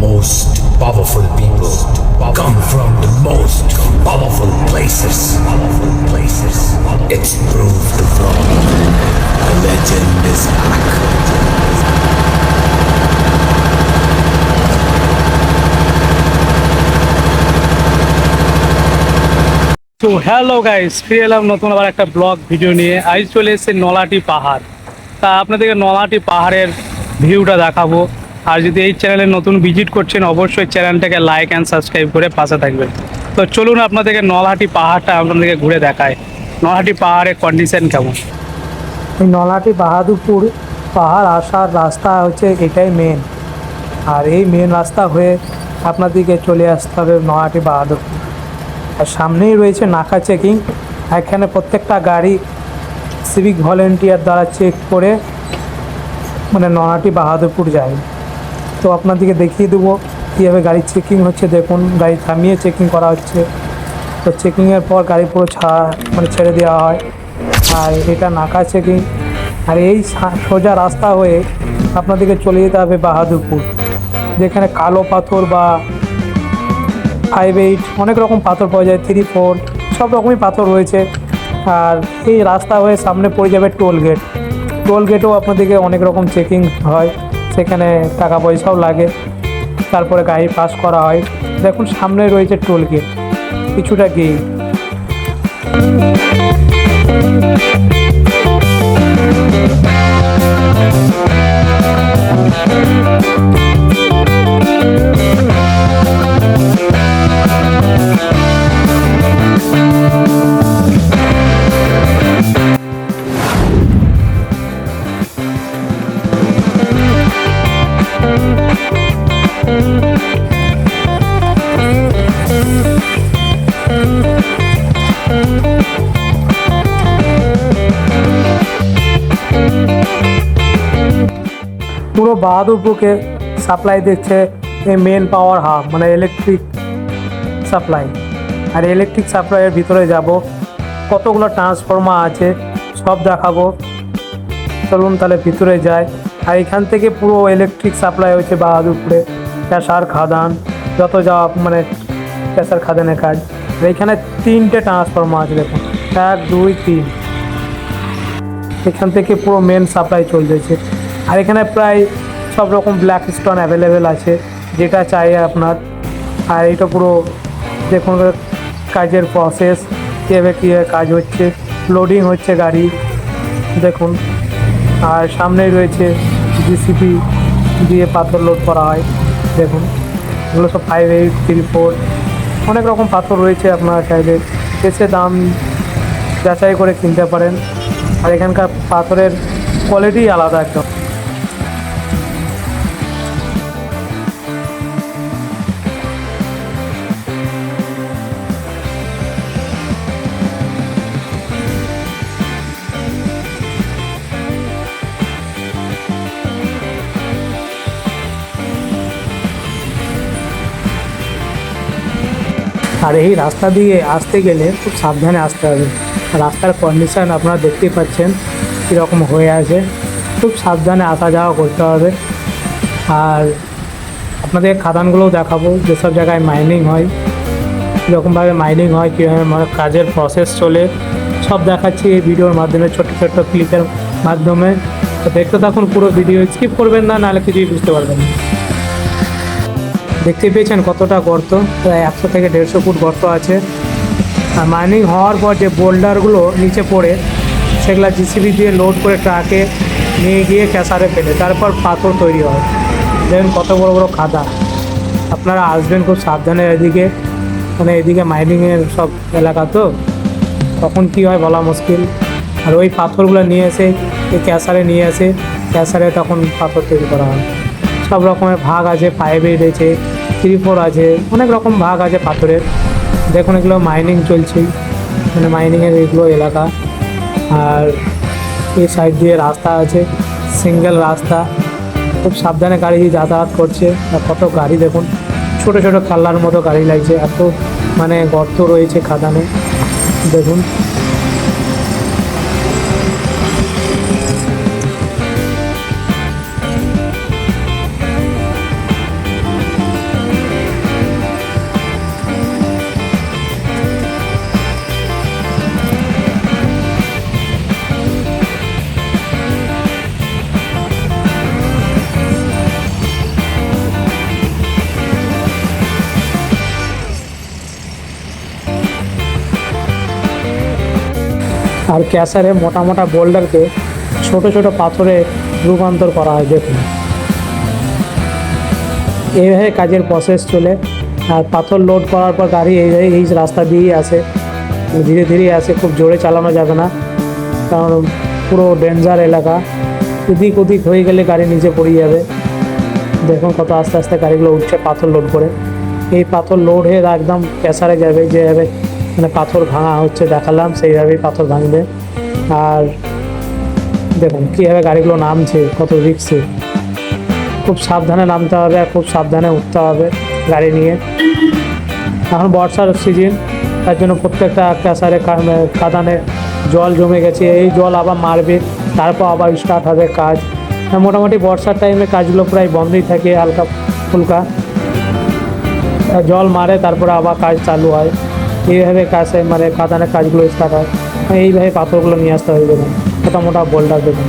most powerful people come from the most powerful places. Powerful places. It's proved wrong. The legend is back. তো hello guys ফিরে এলাম নতুন আবার একটা blog video নিয়ে আজ চলে এসেছে নলাটি পাহাড় তা আপনাদেরকে নলাটি পাহাড়ের ভিউটা দেখাবো আর যদি এই চ্যানেলে নতুন ভিজিট করছেন, অবশ্যই চ্যানেলটাকে লাইক অ্যান্ড সাবস্ক্রাইব করে পাশে থাকবেন। তো চলুন আপনাদেরকে নলহাটি পাহাড়টা আপনাদেরকে ঘুরে দেখায়। নলহাটি পাহাড়ের কন্ডিশন কেমন? নলাটি বাহাদুরপুর পাহাড় আসার রাস্তা হচ্ছে এটাই মেন আর এই মেন রাস্তা হয়ে আপনাদেরকে চলে আসতে হবে নলাটি বাহাদুরপুর। আর সামনেই রয়েছে নাকা চেকিং। এখানে প্রত্যেকটা গাড়ি সিভিক ভলেন্টিয়ার দ্বারা চেক করে মানে নলাটি বাহাদুরপুর যায়। তো আপনাদেরকে দেখিয়ে দেবো, কীভাবে গাড়ি চেকিং হচ্ছে, দেখুন, গাড়ি থামিয়ে চেকিং করা হচ্ছে। তো চেকিংয়ের পর গাড়ি পুরো ছাড়া মানে ছেড়ে দেওয়া হয়। আর এটা নাকা চেকিং আর এই সোজা রাস্তা হয়ে আপনাদেরকে চলে যেতে হবে বাহাদুরপুর। যেখানে কালো পাথর বা ফাইভ এইট অনেক রকম পাথর পাওয়া যায় থ্রি ফোর সব রকমই পাথর রয়েছে। আর এই রাস্তা হয়ে সামনে পড়ে যাবে টোল গেট টোল গেটেও আপনাদেরকে অনেক রকম চেকিং হয়। সেখানে টাকা পয়সাও লাগে। তারপরে গাড়ি পাস করা হয়। দেখুন সামনে রয়েছে টোল গেট কিছুটা গেট পুরো বাহাদুরপুরকে সাপ্লাই দিচ্ছে এই মেন পাওয়ার হাব মানে ইলেকট্রিক সাপ্লাই আর ইলেকট্রিক সাপ্লাইয়ের ভিতরে যাব। কতগুলো ট্রান্সফর্মার আছে, সব দেখাবো। চলুন তাহলে ভিতরে যাই। আর এখান থেকে পুরো ইলেকট্রিক সাপ্লাই হয়েছে বাহাদুরপুরে। ক্যাশার খাদান, যত যা মানে ক্যাশার খাদানের কাজ। এখানে তিনটে ট্রান্সফর্মার আছে, দেখুন। এক, দুই, তিন। এখান থেকে পুরো মেন সাপ্লাই চলতেছে আর এখানে প্রায় সব রকম ব্ল্যাক স্টোন অ্যাভেলেবেল আছে, যেটা চাই আপনার। আর এটা পুরো দেখুন, কাজের প্রসেস কীভাবে কীভাবে কাজ হচ্ছে লোডিং হচ্ছে গাড়ি, দেখুন। আর সামনেই রয়েছে জিসিপি দিয়ে পাথর লোড করা হয়, দেখুন। এগুলো সব ফাইভ এইট থ্রি ফোর অনেক রকম পাথর রয়েছে আপনার চাইলে। এসে দাম যাচাই করে কিনতে পারেন। আর এখানকার পাথরের কোয়ালিটি আলাদা একদম। আর এই রাস্তা দিয়ে আসতে গেলে খুব সাবধানে আসতে হবে। রাস্তার কন্ডিশন আপনারা দেখতেই পাচ্ছেন কীরকম হয়ে আছে। খুব সাবধানে আসা যাওয়া করতে হবে। আর আপনাদের খাদানগুলোও দেখাবো, যেসব জায়গায় মাইনিং হয়, কীরকমভাবে মাইনিং হয়, কীভাবে কাজের প্রসেস চলে, সব দেখাচ্ছি এই ভিডিওর মাধ্যমে, ছোট্ট ছোট্ট ক্লিপের মাধ্যমে। দেখতে থাকুন পুরো ভিডিও স্কিপ করবেন না, নাহলে কিছুই বুঝতে পারবেন না। দেখতে পেয়েছেন কতটা গর্ত। প্রায় একশো থেকে দেড়শো ফুট গর্ত আছে। আর মাইনিং হওয়ার পর যে বোল্ডারগুলো নিচে পড়ে, সেগুলো জিসিবি দিয়ে লোড করে ট্রাকে নিয়ে গিয়ে ক্যাসারে ফেলে। তারপর পাথর তৈরি হয়। দেখুন কত বড় বড় খাদা। আপনারা আসবেন খুব সাবধানে এদিকে। মানে এদিকে মাইনিংয়ের সব এলাকা তো। তখন কী হয় বলা মুশকিল। আর ওই পাথরগুলো নিয়ে এসে, এই ক্যাসারে নিয়ে এসে, ক্যাসারে তখন পাথর তৈরি করা হয়। সব রকমের ভাগ আছে এইট আছে থ্রি আছে, অনেক রকম ভাগ আছে পাথরের। দেখুন এগুলো মাইনিং চলছে মানে মাইনিংয়ের এগুলো এলাকা। আর এই সাইড দিয়ে রাস্তা আছে সিঙ্গেল রাস্তা। খুব সাবধানে গাড়ি যাতায়াত করছে, আর কত গাড়ি দেখুন। ছোট ছোট কাল্লার মতো গাড়ি লাগছে, এত মানে গর্ত রয়েছে খাদানে। দেখুন। আর ক্যাসারে মোটা মোটা বোল্ডারকে ছোট ছোট পাথরে রূপান্তর করা হয়, দেখুন। এইভাবে কাজের প্রসেস চলে। আর পাথর লোড করার পর গাড়ি এইভাবে এই রাস্তা দিয়েই আসে। ধীরে ধীরে আসে, খুব জোরে চালানো যাবে না। কারণ পুরো ডেঞ্জার এলাকা। এদিক ওদিক হয়ে গেলে গাড়ি নিচে পড়ে যাবে। দেখুন কত আস্তে আস্তে গাড়িগুলো উঠছে পাথর লোড করে। এই পাথর লোড হয়ে একদম প্রেসারে যাবে যেভাবে মানে পাথর ভাঙা হচ্ছে দেখালাম, সেইভাবেই পাথর ভাঙবে। আর দেখুন, কীভাবে গাড়িগুলো নামছে, কত রিক্সে খুব সাবধানে নামতে হবে আর খুব সাবধানে উঠতে হবে গাড়ি নিয়ে। এখন বর্ষার সিজন তার জন্য প্রত্যেকটা ক্যাসারে কাদানে জল জমে গেছে। এই জল আবার মারবে, তারপর আবার স্টার্ট হবে কাজ। মোটামুটি বর্ষার টাইমে কাজগুলো প্রায় বন্ধই থাকে হালকা ফুলকা জল মারে, তারপরে আবার কাজ চালু হয়। এইভাবে কাছে মানে কাদানের কাজগুলো স্টার্ট হয়। এইভাবে পাথরগুলো নিয়ে আসতে হবে দেখুন মোটা মোটা বোল্ডার দেখুন